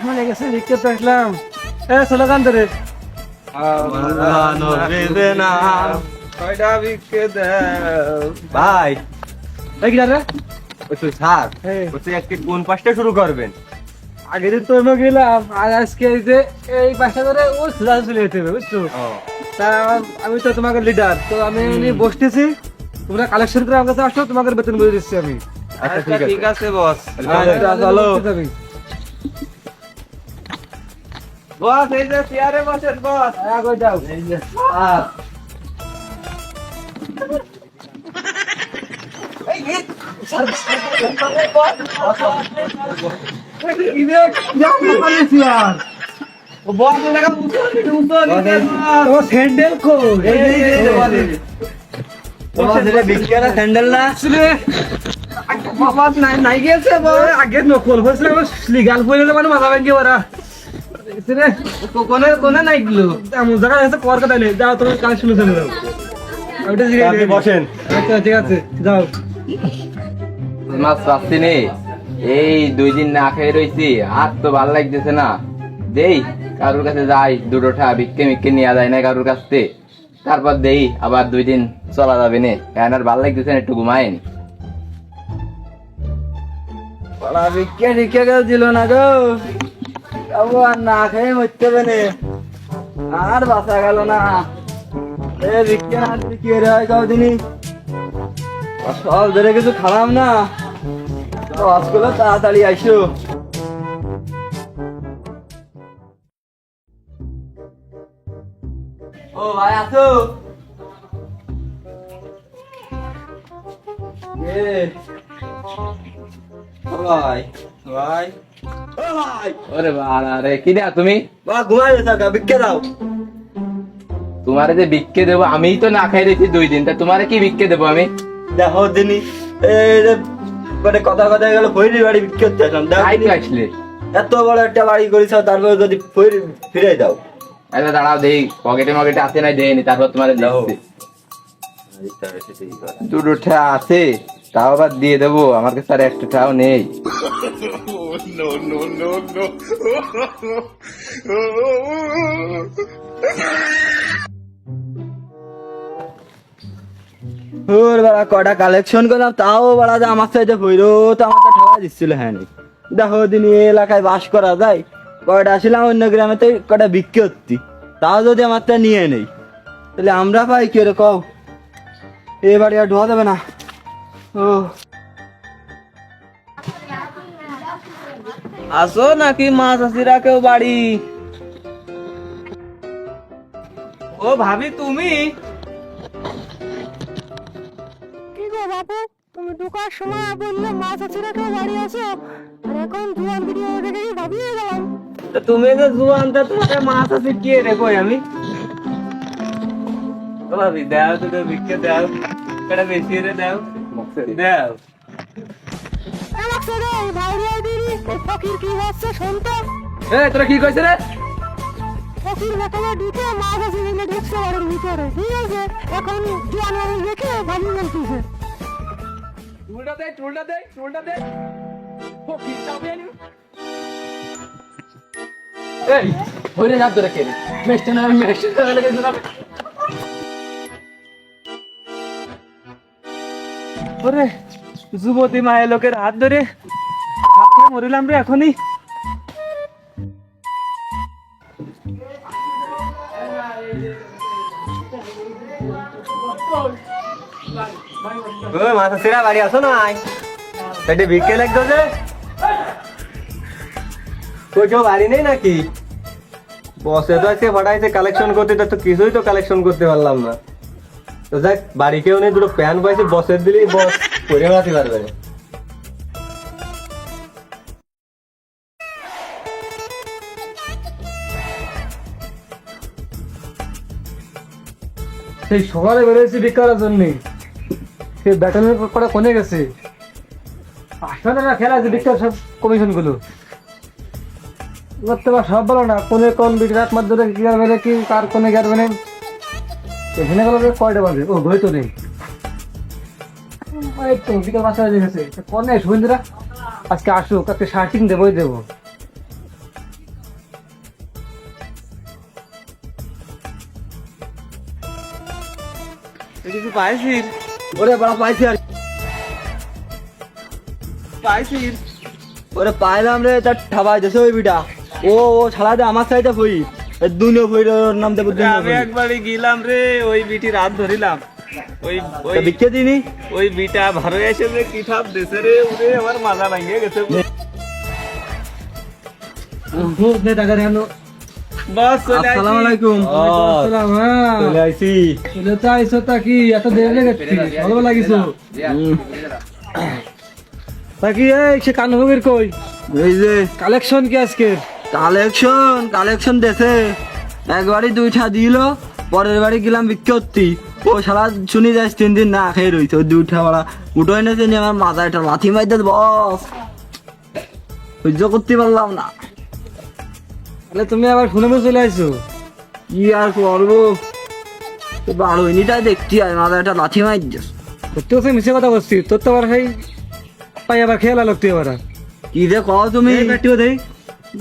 মানে গেছে লিখতে তো আসলাম এ স্লোগান ধরে ভাই এই কিনা রে স্যার এই, বলছি আজকে কোন পাঁচটা শুরু করবেন আগের দিন তো আমি গেলাম আর আজকে এই যে এই পাশটা ধরে ও সুজা চলে যেতে হবে বুঝছ তা আমি তো তোমাকে লিডার তো আমি এমনি বসতেছি তোমরা কালেকশন করে আমার কাছে আসো তোমাকে বেতন বলে দিচ্ছি আমি আচ্ছা ঠিক আচ্ছা আছে বস আচ্ছা, চলো। বস এই যে চেয়ারে বসেন বস। আগে যাও? আর কি রে যা পালিয়েছি আর ও বস এই স্যান্ডেল যে, স্যান্ডেল না? নাই গেছে আগে নকল হয়েছিল লিগাল পড়লে মানে মাথা ভেঙে ওরা রে কোনে কোনে নাই গেলো এমন জায়গা আছে কর কথা নেই। যাও তুমি কাজ শুনে চলে যাও। ওইটা জিজ্ঞেস বসেন। আচ্ছা ঠিক আছে যাও। মাছ পাচ্ছি নে? এই দুই দিন না খেয়ে রইছি আর তো ভালো লাগতেছে না। দেই কারোর কাছে যাই দুটো ঠা ভিক্ষে মিক্ষে নেওয়া যায় না কারোর কাছ থেকে। তারপর দেই আবার দুই দিন চলা যাবে নে। এখন আর ভালো লাগতেছে না একটু ঘুমায়নি। বড়া ভিক্ষে দিল না গো। আর না খেয়ে মরতে হবে। আর বাঁচা গেল না। এ ভিক্ষে না বিক্রি হয় কদিনই সব ধরে কিছু খারাপ না? রসগুলো তাড়াতাড়ি আইসো ও ভাই ভাই ভাই ভাই। ওরে বাড়া রে কি দেয়া তুমি? বা ঘুমাই থাকা দাও। তোমারে যে দেবো আমিই তো না খাই দুই দিন। তা তোমারে কি দেবো আমি? দেখো মানে কথা কথা গেল বাড়ি করতে আসলাম। আসলে। এত বড় একটা বাড়ি করেছ তারপরে যদি ফিরে দাও। আচ্ছা দাঁড়াও দেই পকেটে মকেটে আছে নাই দেয়নি তারপর তোমার দাও। দুটো ঠা আছে তাও আবার দিয়ে দেবো আমার কাছে আর একটা ঠাও নেই। ওর বাড়া কটা কালেকশন করলাম, তাও বাড়া যে আমার সাইডে ফইরো তো আমাকে ঠাওয়া দিচ্ছিল হ্যাঁ। দেখো দিন এই এলাকায় বাস করা যায়, কয়টা আসলাম অন্য গ্রামেতে কটা বিক্রি করতি তাও যদি আমার তা নিয়ে নেই। তাহলে আমরা পাই কি রে কও? এ বাড়ি আর ঢোয়া যাবে না। ও। আসো নাকি মাছ আসিরা কেউ বাড়ি? ও ভাবি তুমি? কি গো বাপু তুমি ঢোকার সময় বললে আছে কেউ বাড়ি আছো আর এখন জুয়ান ভিডিও দেখে ভাবিয়ে গেলাম? তা তুমি যে জুয়ান তা তোমাকে মাছ আছে কে রে আমি? ভাবি দাও তো ভিক্ষে দাও। কটা বেশি রে দাও। দাও। ফকির কি হচ্ছে শুনতো এ তোরা কি কইছ রে? ফকির ঢুকে মাছ আছে বলে ঢুকছে বাড়ির ভিতরে ঠিক আছে? এখন ভাবি বলতেছে টুলটা দে টুলটা দে টুলটা দে। ও কি চাবি এই হইরে না ধরে কে মেশতে না মেশতে লাগে না। ওরে যুবতী মায়ের লোকের হাত ধরে খেয়ে মরিলাম রে এখনই। বাড়ি, আসো নাই সেটি লাগতো যে। কই, কেউ বাড়ি নেই নাকি? বসে তো আজকে ফাটাইছে কালেকশন করতে, তো কিছুই তো কালেকশন করতে পারলাম না। তো দেখ বাড়ি কেউ নেই, দুটো প্যান পাইছে বসের দিলেই বস বেড়াতে পারবে না সেই সকালে বেরিয়েছি বিকারের জন্য। সে ব্যাটালিয়ন করে কোনে গেছে? পাঁচটা টাকা খেলা আছে বিকার সব কমিশনগুলো। করতে পার সব বলো না, কোনে কোন বিরাট মাধ্যমে কি করবে না কি, কার কোনে গেরবে না এখানে গেল কয়টা বাজে? ও ঘড়ি তো নেই। এই তো, বিকাল পাঁচটা শুভেন্দ্রা আজকে আসুক, আজকে শার্টিং দেবোই দেবো। ওরে বড় পাইছি আর পাইছিস ওরে পাইলাম রে তার ঠাবাই দেছে ওই বিটা। ও ও ছাড়া দে আমার সাইডে ফই দুনিয়া ফই নাম দেবো দুনিয়া আমি একবারই গেলাম রে ওই বিটি রাত ধরিলাম। ওই ওই বিকে দিনি ওই বিটা ভালো এসে যে কি ঠাপ দেশে রে উরে আমার মাজা ভাঙিয়ে গেছে। দে টাকা দেন বস চলে আসসালামু আলাইকুম। আসসালাম হ্যাঁ। চলে আইছি। চলে তো আইসো তা কি? এত দেরি লেগেছে। ভালো লাগিছো তা কি এই সে কানভোগের কই? এই যে। কালেকশন কি আজকে? কালেকশন কালেকশন দেছে। একবারই দুইটা দিল পরের বাড়ি গেলাম বিজ্ঞপ্তি। ও সারা শুনি যাস তিন দিন না খেয়ে রইছে। ওই দুইটা বড়া উঠো এনেছে আমার মাথা একটা লাথি মাইতে বস। সহ্য করতে পারলাম না। তাহলে তুমি আবার ফোনে চলে আইছো? কি আর করব? তো বারো দেখছি আর মাথা একটা লাথি মার দিস সত্যি কথা মিশে কথা বলছি তোর তো আবার সেই পাই আবার খেয়াল আলো তুই আবার কি যে কও তুমি? ব্যাটিও দেই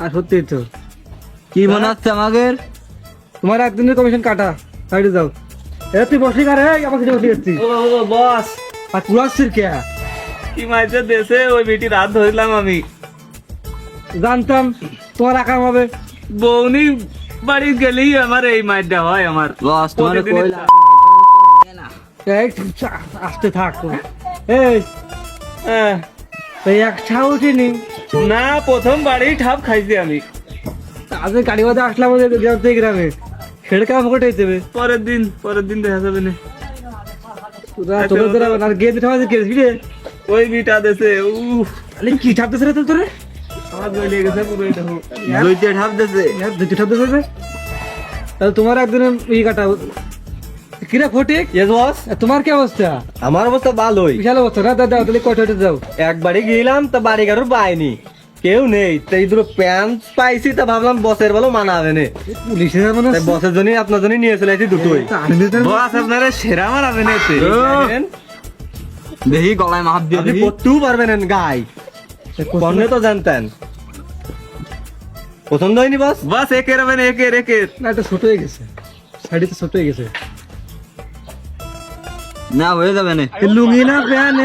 আর সত্যি তো। কি মনে হচ্ছে আমাকে তোমার একদিনের কমিশন কাটা সাইডে যাও। এ তুই বসলি কারে? কাছে বসে যাচ্ছি ও বস। আর পুরাচ্ছির কে? কি মাইছে দেশে? ওই বিটি রাত ধরলাম আমি। জানতাম তোমার আকাম হবে। বৌনি বাড়ি গেলেই আমার এই মাইটা হয় আমার বস তোমার এই আসতে থাক এই হ্যাঁ। এক ছা উঠিনি। না প্রথম বাড়ি ঠাপ খাইছি আমি। আজকে গাড়ি বাদে আসলাম গ্রামে গ্রামে। সেটা কাম ঘটাই দেবে পরের দিন পরের দিন দেখা যাবে না। তোদের তোরা আর গিয়ে দিতে হবে ওই বিটা দেশে উফ কি ঠাপতেছে রে তোরে? তাহলে তোমার একদিন ই কাটা কিরে ফটিক? তোমার কি অবস্থা? আমার অবস্থা ভালোই। বিশাল অবস্থা না? দাদা তাহলে কয়টা যাও? একবারই গেলাম তা বাড়ি কারোর পাইনি। কেউ নেই। তাই দুটো প্যান্ট পাইছি তা ভাবলাম বসের বলো মানাবে না। পুলিশের মনে বসের জন্যই আপনার জন্যই নিয়ে চলে আসি দুটোই। বস আপনারা সেরা মারাবেন এতে দেখি গলায় মাপ দিয়ে করতেও পারবেন গাই কর্নে তো জানতেন পছন্দ হয়নি বাস? বাস একের হবেন একের একের। না এটা ছোট হয়ে গেছে। শাড়ি তো ছোট হয়ে গেছে। না হয়ে যাবে না। লুঙ্গি না প্যান্ট